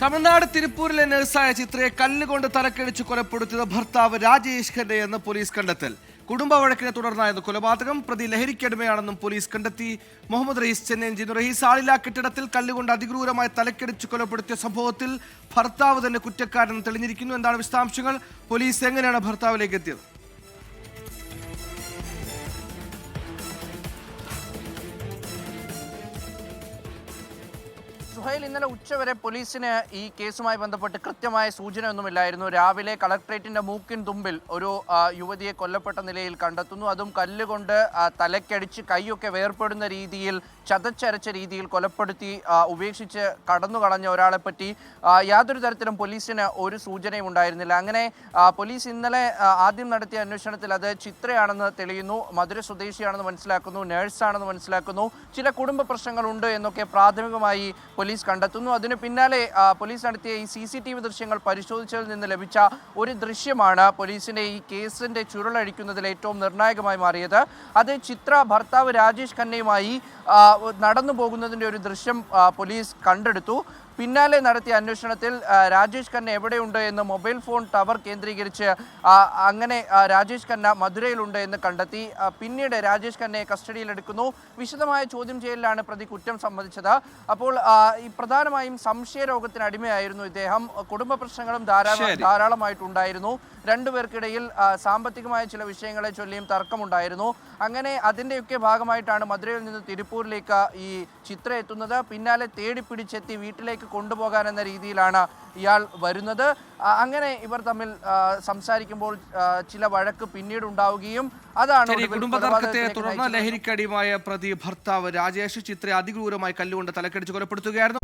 തമിഴ്നാട് തിരുപ്പൂരിലെ നഴ്സായ ചിത്രയെ കല്ലുകൊണ്ട് തലക്കടിച്ച് കൊലപ്പെടുത്തിയത് ഭർത്താവ് രാജേഷ് ഖന്റെ എന്ന് പോലീസ് കണ്ടെത്തൽ. കുടുംബ വഴക്കിനെ തുടർന്നായിരുന്നു കൊലപാതകം. പ്രതി ലഹരിക്കടിമയാണെന്നും പോലീസ് കണ്ടെത്തി. മുഹമ്മദ് റഹീസ് ചെന്നൈ. എഞ്ചിനീയർ റഹീസ് ആളില്ലാ കെട്ടിടത്തിൽ കല്ലുകൊണ്ട് അതിക്രൂരമായി തലക്കടിച്ച് കൊലപ്പെടുത്തിയ സംഭവത്തിൽ ഭർത്താവ് തന്നെ കുറ്റക്കാരൻ തെളിഞ്ഞിരിക്കുന്നു. എന്താണ് വിശദാംശങ്ങൾ? പോലീസ് എങ്ങനെയാണ് ഭർത്താവിലേക്ക് എത്തിയത്? സുഹൈൽ ഇന്നലെ ഉച്ചവരെ പോലീസിന് ഈ കേസുമായി ബന്ധപ്പെട്ട് കൃത്യമായ സൂചനയൊന്നുമില്ലായിരുന്നു. രാവിലെ കളക്ട്രേറ്റിന്റെ മൂക്കിൻ തുമ്പിൽ ഒരു യുവതിയെ കൊല്ലപ്പെട്ട നിലയിൽ കണ്ടെത്തുന്നു. അതും കല്ലുകൊണ്ട് തലക്കടിച്ച് കൈയൊക്കെ വേർപ്പെടുന്ന രീതിയിൽ ചതച്ചരച്ച രീതിയിൽ കൊലപ്പെടുത്തി ഉപേക്ഷിച്ച് കടന്നു കളഞ്ഞ ഒരാളെ പറ്റി യാതൊരു തരത്തിലും പോലീസിന് ഒരു സൂചനയും ഉണ്ടായിരുന്നില്ല. അങ്ങനെ പോലീസ് ഇന്നലെ ആദ്യം നടത്തിയ അന്വേഷണത്തിൽ അത് ചിത്രയാണെന്ന് തെളിയുന്നു. മധുര സ്വദേശിയാണെന്ന് മനസ്സിലാക്കുന്നു. നേഴ്സാണെന്ന് മനസ്സിലാക്കുന്നു. ചില കുടുംബ പ്രശ്നങ്ങളുണ്ട് എന്നൊക്കെ പ്രാഥമികമായി പോലീസ് കണ്ടെത്തുന്നു. അതിന് പിന്നാലെ പോലീസ് നടത്തിയ ഈ സി ദൃശ്യങ്ങൾ പരിശോധിച്ചതിൽ നിന്ന് ലഭിച്ച ഒരു ദൃശ്യമാണ് പോലീസിന്റെ ഈ കേസിന്റെ ചുരുളഴിക്കുന്നതിൽ ഏറ്റവും നിർണായകമായി മാറിയത്. അത് ചിത്ര ഭർത്താവ് രാജേഷ് ഖന്നയുമായി നടന്നു പോകുന്നതിന്റെ ഒരു ദൃശ്യം പോലീസ് കണ്ടെടുത്തു. പിന്നാലെ നടത്തിയ അന്വേഷണത്തിൽ രാജേഷ് ഖന്ന എവിടെയുണ്ട് എന്ന് മൊബൈൽ ഫോൺ ടവർ കേന്ദ്രീകരിച്ച് അങ്ങനെ രാജേഷ് ഖന്ന മധുരയിലുണ്ട് എന്ന് കണ്ടെത്തി. പിന്നീട് രാജേഷ് ഖന്നയെ കസ്റ്റഡിയിലെടുക്കുന്നു വിശദമായ ചോദ്യം ചെയ്യലിലാണ് പ്രതി കുറ്റം സമ്മതിച്ചത്. അപ്പോൾ ഈ പ്രധാനമായും സംശയ രോഗത്തിന് അടിമയായിരുന്നു ഇദ്ദേഹം. കുടുംബ പ്രശ്നങ്ങളും ധാരാളം. ധാരാളമായിട്ടുണ്ടായിരുന്നു. രണ്ടുപേർക്കിടയിൽ സാമ്പത്തികമായ ചില വിഷയങ്ങളെ ചൊല്ലിയും തർക്കമുണ്ടായിരുന്നു. അങ്ങനെ അതിന്റെയൊക്കെ ഭാഗമായിട്ടാണ് മധുരയിൽ നിന്ന് തിരുപ്പൂരിലേക്ക് ഈ ചിത്ര എത്തുന്നത്. പിന്നാലെ തേടി പിടിച്ചെത്തി വീട്ടിലേക്ക് കൊണ്ടുപോകാൻ എന്ന രീതിയിലാണ് ഇയാൾ വരുന്നത്. അങ്ങനെ ഇവർ തമ്മിൽ സംസാരിക്കുമ്പോൾ ചില വഴക്ക് പിന്നീട് ഉണ്ടാവുകയും അതാണ് കുടുംബ തർക്കത്തെ തുടർന്ന് ലഹരിക്കടിയുമായ പ്രതി ഭർത്താവ് രാജേഷ് ചിത്രയെ അതിക്രൂരമായി കല്ലുകൊണ്ട് തലക്കടിച്ച് കൊലപ്പെടുത്തുകയായിരുന്നു.